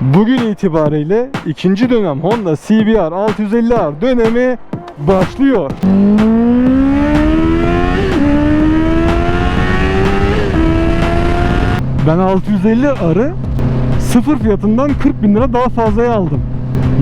Bugün itibariyle ikinci dönem Honda CBR 650R dönemi başlıyor. Ben 650 arı sıfır fiyatından 40 bin lira daha fazlaya aldım.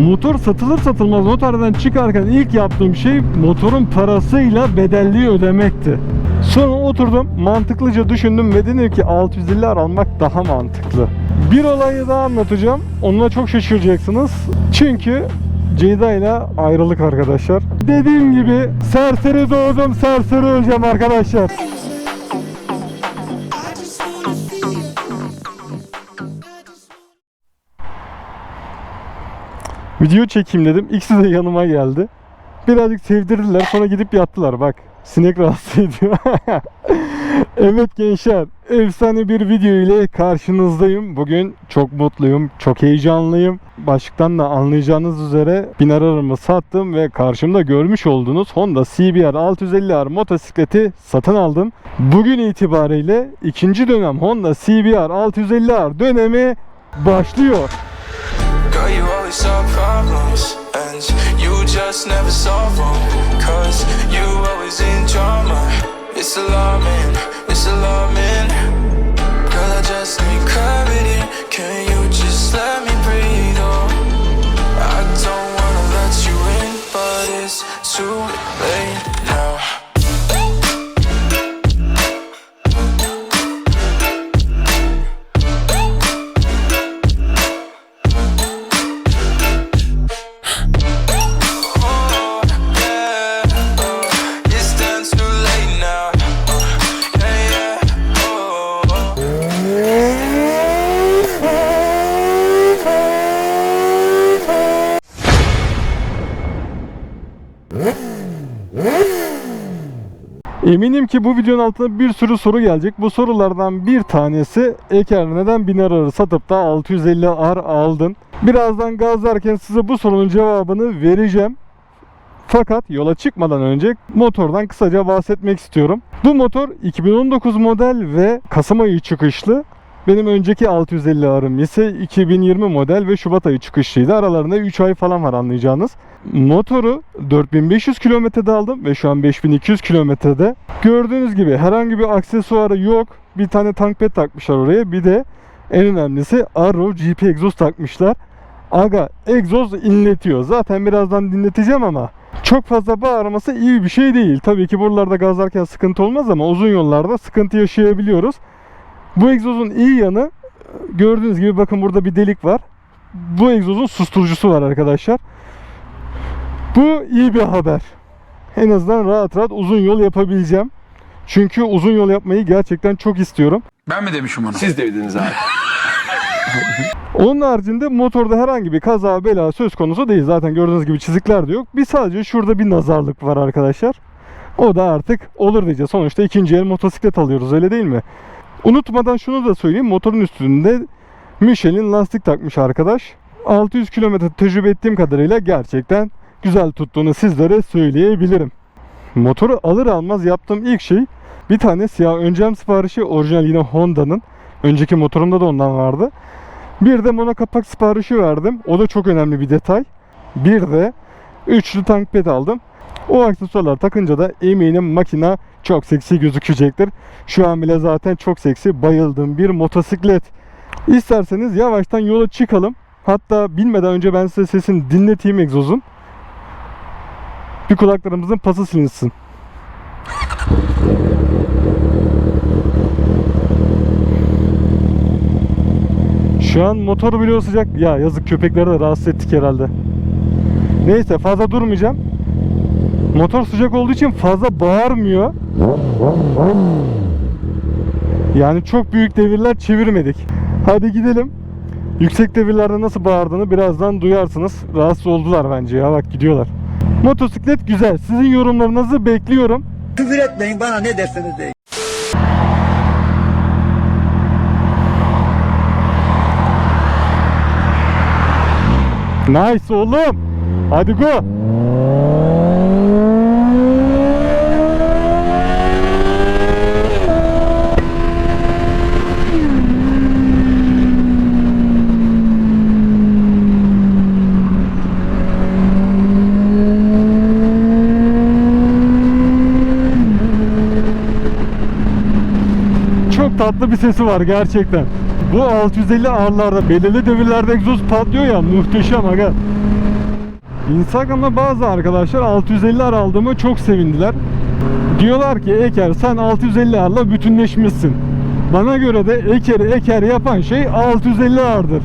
Motor satılır satılmaz noterden çıkarken ilk yaptığım şey motorun parasıyla bedelliği ödemekti. Sonra oturdum mantıklıca düşündüm ve dedim ki 650 ar almak daha mantıklı. Bir olayı daha anlatacağım. Onunla çok şaşıracaksınız. Çünkü Ceyda ile ayrılık arkadaşlar. Dediğim gibi serseri doğdum serseri öleceğim arkadaşlar. Video çekeyim dedim. İkisi de yanıma geldi. Birazcık sevdirdiler sonra gidip yattılar bak. Sinek rahatsız ediyor. evet gençler efsane bir video ile karşınızdayım. Bugün çok mutluyum, çok heyecanlıyım. Başlıktan da anlayacağınız üzere biner arımı sattım ve karşımda görmüş olduğunuz Honda CBR 650R motosikleti satın aldım. Bugün itibariyle ikinci dönem Honda CBR 650R dönemi başlıyor. Girl. It's. Need. Can you just let me breathe? Oh, I don't wanna let you in, but it's too late now. Eminim ki bu videonun altına bir sürü soru gelecek. Bu sorulardan bir tanesi Eker neden 1000 ararı satıp da 650 ar aldın? Birazdan gazlarken size bu sorunun cevabını vereceğim. Fakat yola çıkmadan önce motordan kısaca bahsetmek istiyorum. Bu motor 2019 model ve Kasım ayı çıkışlı. Benim önceki 650 arım ise 2020 model ve Şubat ayı çıkışlıydı. Aralarında 3 ay falan var anlayacağınız. Motoru 4500 kilometrede aldım ve şu an 5200 kilometrede. Gördüğünüz gibi herhangi bir aksesuarı yok. Bir tane tank pet takmışlar oraya. Bir de en önemlisi Arrow GP egzoz takmışlar. Aga egzoz inletiyor. Zaten birazdan dinleteceğim ama çok fazla bağırması iyi bir şey değil. Tabii ki buralarda gazlarken sıkıntı olmaz ama uzun yollarda sıkıntı yaşayabiliyoruz. Bu egzozun iyi yanı gördüğünüz gibi bakın burada bir delik var. Bu egzozun susturucusu var arkadaşlar. Bu iyi bir haber. En azından rahat rahat uzun yol yapabileceğim. Çünkü uzun yol yapmayı gerçekten çok istiyorum. Ben mi demişim onu? Siz dediniz abi. Onun haricinde motorda herhangi bir kaza bela söz konusu değil. Zaten gördüğünüz gibi çizikler de yok. Bir sadece şurada bir nazarlık var arkadaşlar. O da artık olur diyeceğiz. Sonuçta ikinci el motosiklet alıyoruz öyle değil mi? Unutmadan şunu da söyleyeyim. Motorun üstünde Michelin lastik takmış arkadaş. 600 kilometre tecrübe ettiğim kadarıyla gerçekten güzel tuttuğunu sizlere söyleyebilirim. Motoru alır almaz yaptığım ilk şey bir tane siyah öncem siparişi orijinal yine Honda'nın. Önceki motorumda da ondan vardı. Bir de mono kapak siparişi verdim. O da çok önemli bir detay. Bir de üçlü tank ped aldım. O aksesuarlar takınca da eminim makina çok seksi gözükecektir. Şu an bile zaten çok seksi bayıldığım bir motosiklet. İsterseniz yavaştan yola çıkalım. Hatta bilmeden önce ben size sesini dinleteyim egzozun. Bir kulaklarımızın pası silinsin. Şu an motoru bile sıcak. Ya yazık köpekleri de rahatsız ettik herhalde. Neyse fazla durmayacağım. Motor sıcak olduğu için fazla bağırmıyor. Yani çok büyük devirler çevirmedik. Hadi gidelim. Yüksek devirlerde nasıl bağırdığını birazdan duyarsınız. Rahatsız oldular bence ya bak gidiyorlar. Motosiklet güzel. Sizin yorumlarınızı bekliyorum. Küfür etmeyin bana ne derseniz deyin. Nice oğlum. Hadi go. Tatlı bir sesi var gerçekten. Bu 650 R'larda belirli devirlerde egzoz patlıyor ya muhteşem aga. Instagram'da bazı arkadaşlar 650 R aldığıma çok sevindiler. Diyorlar ki Eker sen 650 R'la bütünleşmişsin. Bana göre de Eker'i Eker yapan şey 650 R'dır.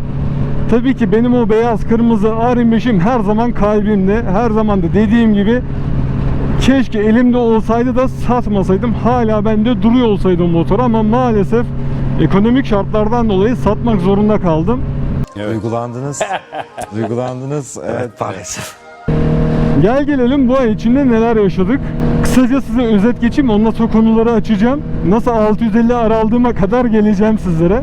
Tabii ki benim o beyaz kırmızı R25'im her zaman kalbimde. Her zaman da dediğim gibi keşke elimde olsaydı da satmasaydım. Hala bende duruyor olsaydı motor ama maalesef ekonomik şartlardan dolayı satmak zorunda kaldım. Duygulandınız. Duygulandınız. Evet maalesef. Gel gelelim bu ay içinde neler yaşadık. Kısaca size özet geçeyim ondan sonra konuları açacağım. Nasıl 650 ar aldığıma kadar geleceğim sizlere.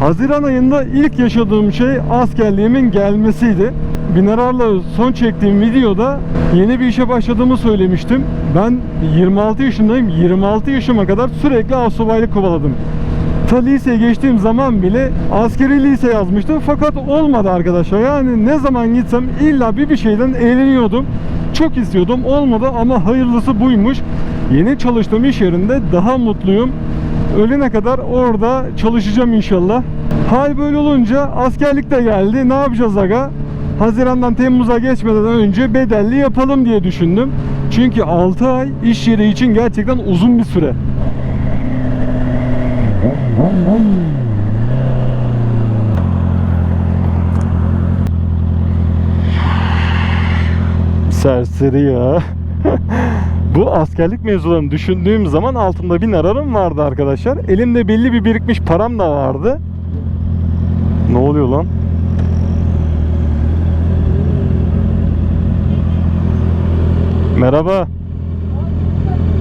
Haziran ayında ilk yaşadığım şey askerliğimin gelmesiydi. Binarar'la son çektiğim videoda yeni bir işe başladığımı söylemiştim. Ben 26 yaşındayım. 26 yaşıma kadar sürekli asubaylık kovaladım. Ta liseye geçtiğim zaman bile askeri lise yazmıştım fakat olmadı arkadaşlar. Yani ne zaman gitsem illa bir bir şeyden eğleniyordum. Çok istiyordum olmadı ama hayırlısı buymuş. Yeni çalıştığım iş yerinde daha mutluyum. Ölene kadar orada çalışacağım inşallah. Hal böyle olunca askerlik de geldi. Ne yapacağız aga? Haziran'dan Temmuz'a geçmeden önce bedelli yapalım diye düşündüm. Çünkü 6 ay iş yeri için gerçekten uzun bir süre. Serseri ya. Bu askerlik mevzularını düşündüğüm zaman altımda bin ararım vardı arkadaşlar. Elimde belli bir birikmiş param da vardı. Ne oluyor lan? Merhaba.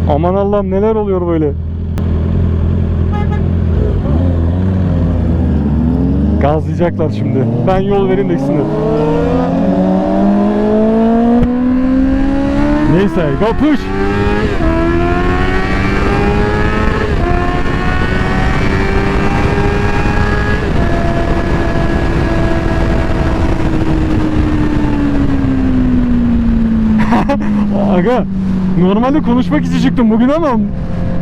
Aman Allah'ım neler oluyor böyle? Gazlayacaklar şimdi. Ben yol vereyim de gitsinler. Neyse kapış. Aga normalde konuşmak için çıktım bugün ama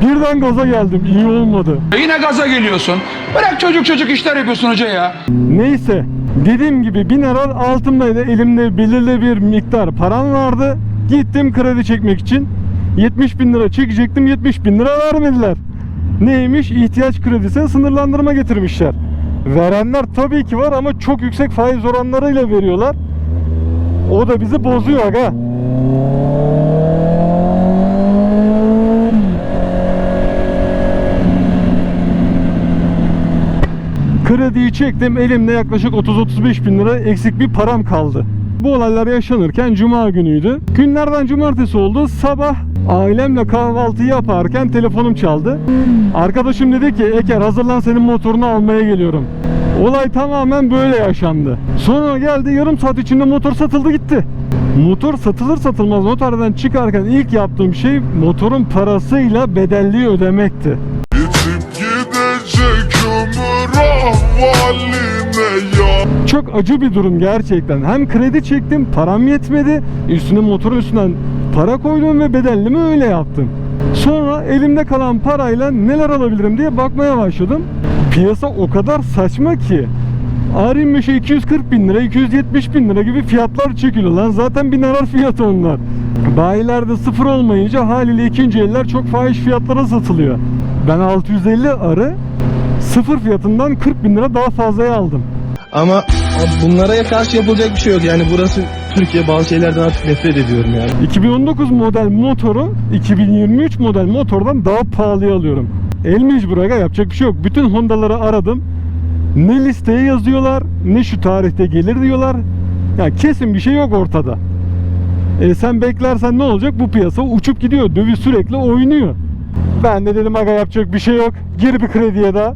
birden gaza geldim. İyi olmadı. Yine gaza geliyorsun. Bırak çocuk çocuk işler yapıyorsun hoca ya. Neyse dediğim gibi bin aral altımdaydı elimde belirli bir miktar param vardı gittim kredi çekmek için 70 bin lira çekecektim 70 bin lira vermediler neymiş ihtiyaç kredisine sınırlandırma getirmişler verenler tabii ki var ama çok yüksek faiz oranlarıyla veriyorlar o da bizi bozuyor aga Krediyi çektim elimde yaklaşık 30-35 bin lira eksik bir param kaldı. Bu olaylar yaşanırken cuma günüydü. Günlerden cumartesi oldu. Sabah ailemle kahvaltı yaparken telefonum çaldı. Arkadaşım dedi ki Eker hazırlan senin motorunu almaya geliyorum. Olay tamamen böyle yaşandı. Sonra geldi yarım saat içinde motor satıldı gitti. Motor satılır satılmaz noterden çıkarken ilk yaptığım şey motorun parasıyla bedelliği ödemekti. Ahvaline ya Çok acı bir durum gerçekten. Hem kredi çektim, param yetmedi. Üstüne motorun üstünden para koydum ve bedelimi öyle yaptım. Sonra elimde kalan parayla neler alabilirim diye bakmaya başladım. Piyasa o kadar saçma ki. R25'e 240 bin lira, 270 bin lira gibi fiyatlar çekiliyor lan. Zaten bin arar fiyatı onlar. Bayilerde sıfır olmayınca haliyle ikinci eller çok fahiş fiyatlara satılıyor. Ben 650 arı sıfır fiyatından 40 bin lira daha fazlaya aldım. Ama abi bunlara karşı yapılacak bir şey yok. Yani burası Türkiye bazı şeylerden artık nefret ediyorum yani. 2019 model motoru 2023 model motordan daha pahalıya alıyorum. El mecbur aga yapacak bir şey yok. Bütün Honda'ları aradım. Ne listeye yazıyorlar ne şu tarihte gelir diyorlar. Ya kesin bir şey yok ortada. E sen beklersen ne olacak? Bu piyasa uçup gidiyor. Döviz sürekli oynuyor. Ben de dedim aga yapacak bir şey yok. Gir bir krediye daha.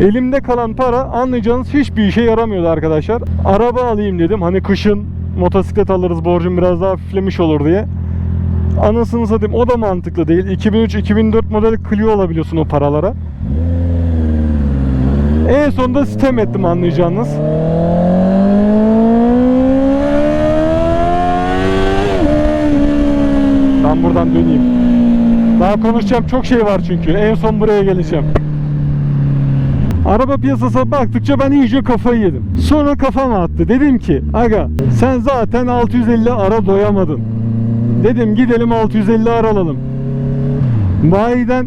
Elimde kalan para anlayacağınız hiçbir işe yaramıyordu arkadaşlar. Araba alayım dedim. Hani kışın motosiklet alırız borcum biraz daha hafiflemiş olur diye. Anasını satayım o da mantıklı değil. 2003-2004 model Clio alabiliyorsun o paralara. En sonunda sitem ettim anlayacağınız. Ben buradan döneyim. Daha konuşacağım çok şey var çünkü. En son buraya geleceğim. Araba piyasasına baktıkça ben iyice kafayı yedim. Sonra kafam attı. Dedim ki aga sen zaten 650 ara doyamadın. Dedim gidelim 650 ara alalım. Bayiden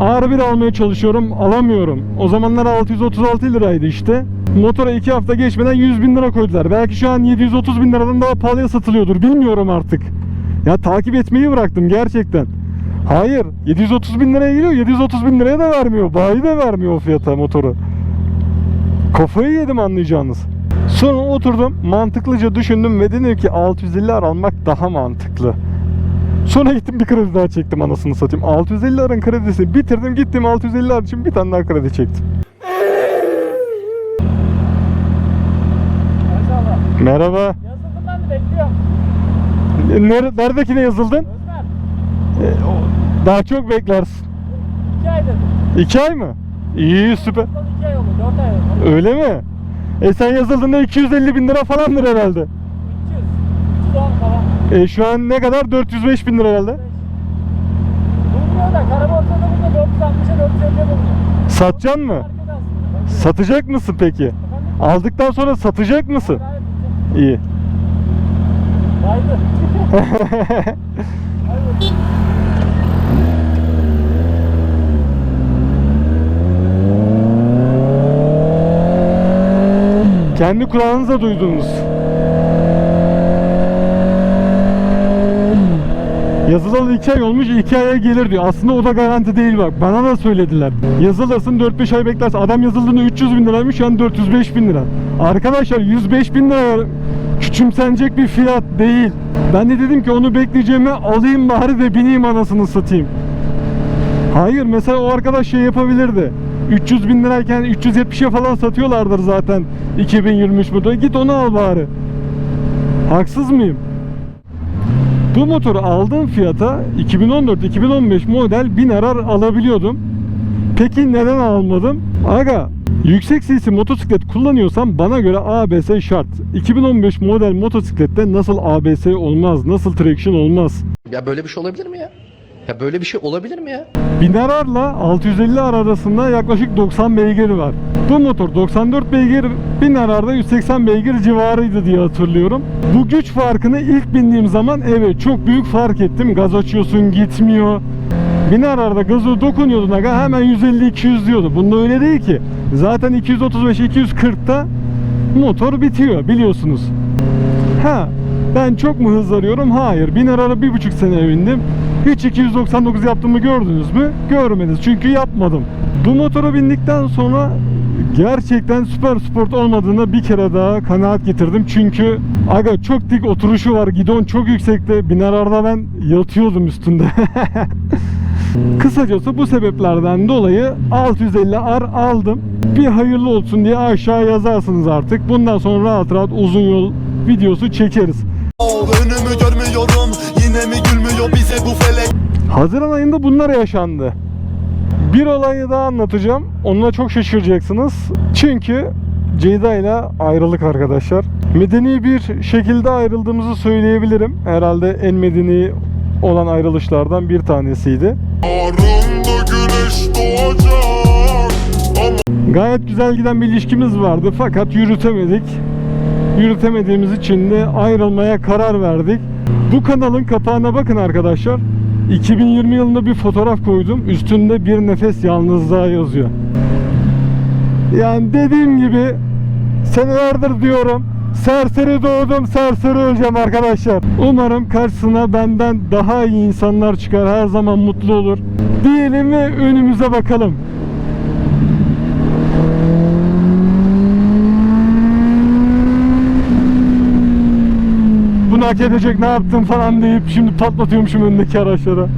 R1 almaya çalışıyorum alamıyorum. O zamanlar 636 liraydı işte. Motora 2 hafta geçmeden 100 bin lira koydular. Belki şu an 730 bin liradan daha pahalıya satılıyordur. Bilmiyorum artık. Ya takip etmeyi bıraktım gerçekten. Hayır 730 bin liraya geliyor 730 bin liraya da vermiyor. Bayi de vermiyor o fiyata motoru. Kafayı yedim anlayacağınız. Sonra oturdum mantıklıca düşündüm ve dedim ki 650 ar almak daha mantıklı. Sonra gittim bir kredi daha çektim anasını satayım. 650 arın kredisini bitirdim gittim 650 ar için bir tane daha kredi çektim. Merhaba. Yazıldım ben de bekliyorum. Nerede, neredekine yazıldın? E, o- Daha çok beklersin. İki ay dedim. İki ay mı? İyi süper. Son iki ay oldu. Dört ay oldu. Öyle mi? E sen yazıldığında 250 bin lira falandır herhalde. 300. 310 falan. E şu an ne kadar? 405 bin lira herhalde. Bulmuyor da karaborsada burada 460'a 450'ye bulunuyor. Satacaksın mı? Satacak mısın peki? Efendim? Aldıktan sonra satacak mısın? Gayet güzel. İyi. Haydi. Kendi kulağınızla duydunuz. Yazılalı 2 ay olmuş 2 aya gelir diyor. Aslında o da garanti değil bak. Bana da söylediler. Yazılırsın 4-5 ay beklersin. Adam yazıldığında 300 bin liraymış an 405 bin lira. Arkadaşlar 105 bin lira küçümsenecek bir fiyat değil. Ben de dedim ki onu bekleyeceğime alayım bari de bineyim anasını satayım. Hayır mesela o arkadaş şey yapabilirdi. 300 bin lirayken 370'e falan satıyorlardır zaten 2023 modeli. Git onu al bari. Haksız mıyım? Bu motoru aldığım fiyata 2014-2015 model 1000 arar alabiliyordum. Peki neden almadım? Aga yüksek sesli motosiklet kullanıyorsam bana göre ABS şart. 2015 model motosiklette nasıl ABS olmaz, nasıl traction olmaz? Ya böyle bir şey olabilir mi ya? Ya böyle bir şey olabilir mi ya? 1000 ararla 650 ar arasında yaklaşık 90 beygir var. Bu motor 94 beygir, 1000 ararda 180 beygir civarıydı diye hatırlıyorum. Bu güç farkını ilk bindiğim zaman evet çok büyük fark ettim. Gaz açıyorsun gitmiyor. 1000 ararda gazı dokunuyordun aga hemen 150-200 diyordu. Bunda öyle değil ki. Zaten 235-240'ta motor bitiyor biliyorsunuz. Ha ben çok mu hızlanıyorum? Hayır. 1000 arara bir buçuk sene bindim. Hiç 299 yaptığımı gördünüz mü? Görmediniz. Çünkü yapmadım. Bu motora bindikten sonra gerçekten süper sport olmadığına bir kere daha kanaat getirdim. Çünkü aga çok dik oturuşu var. Gidon çok yüksekte. 1000 ararda ben yatıyordum üstünde. Kısacası bu sebeplerden dolayı 650 ar aldım. Bir hayırlı olsun diye aşağı yazarsınız artık. Bundan sonra rahat rahat uzun yol videosu çekeriz. Önümü Haziran ayında bunlar yaşandı. Bir olayı daha anlatacağım. Onunla çok şaşıracaksınız. Çünkü Ceyda ile ayrılık arkadaşlar. Medeni bir şekilde ayrıldığımızı söyleyebilirim. Herhalde en medeni olan ayrılışlardan bir tanesiydi. Gayet güzel giden bir ilişkimiz vardı fakat yürütemedik. Yürütemediğimiz için de ayrılmaya karar verdik. Bu kanalın kapağına bakın arkadaşlar. 2020 yılında bir fotoğraf koydum. Üstünde bir nefes yalnızlığa yazıyor. Yani dediğim gibi senelerdir diyorum. Serseri doğdum, serseri öleceğim arkadaşlar. Umarım karşısına benden daha iyi insanlar çıkar. Her zaman mutlu olur. Diyelim ve önümüze bakalım. Hak edecek ne yaptım falan deyip şimdi patlatıyormuşum önündeki araçlara.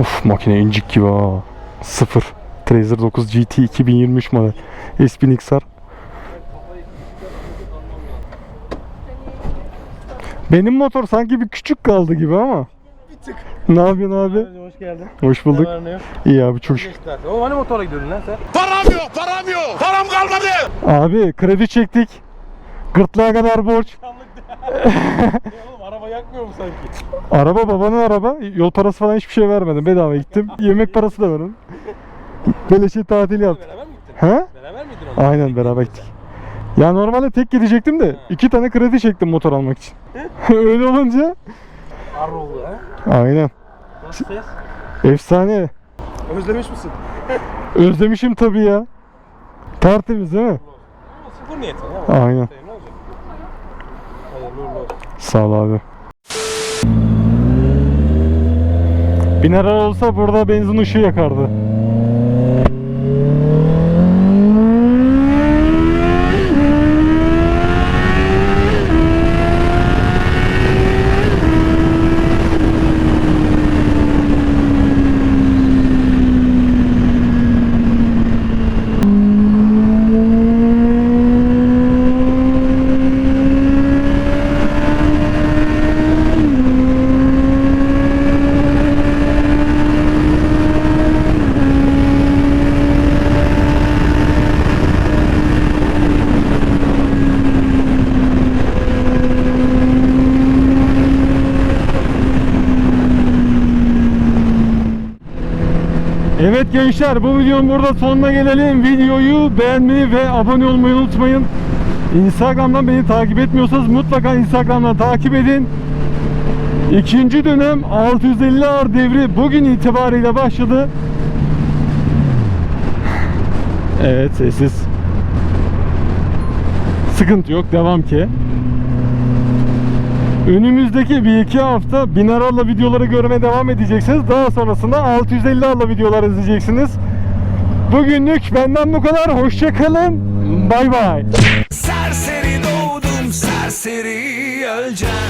Of makine incik gibi ha. Sıfır. Trazer 9 GT 2023 model. S1000 XR. Benim motor sanki bir küçük kaldı gibi ama. Ne yapıyorsun abi? Hoş geldin. Hoş bulduk. Ne yok? İyi abi çok şükür. Oğlum hani motora gidiyordun lan sen? Param yok param yok param kalmadı Abi kredi çektik. Gırtlağa kadar borç. Oğlum arabayı yakmıyor mu sanki? Araba babanın araba. Yol parası falan hiçbir şey vermedim. Bedava gittim. Yemek parası da verin. Beleşe tatil yaptık. Beraber mi gittin? He? Beraber miydin onunla? Aynen beraber gittik. Ya normalde tek gidecektim de iki tane kredi çektim motor almak için. Öyle olunca Ar oldu ha. Aynen. Nasıl ses? Efsane. Özlemiş misin? Özlemişim tabii ya. Tertemiz değil mi? Ama sıfır niyetin ya. Aynen. Ne olacak? Hayırlı uğurlu olsun. Sağ ol abi. Biner olsa burada benzin ışığı yakardı. Evet gençler bu videonun burada sonuna gelelim. Videoyu beğenmeyi ve abone olmayı unutmayın. Instagram'dan beni takip etmiyorsanız mutlaka Instagram'dan takip edin. İkinci dönem 650 ağır devri bugün itibariyle başladı. Evet sessiz. Sıkıntı yok devam ki. Önümüzdeki bir iki hafta binararla videoları görmeye devam edeceksiniz. Daha sonrasında 650 arla videolar izleyeceksiniz. Bugünlük benden bu kadar. Hoşçakalın. Bay bay. Serseri doğdum serseri öleceğim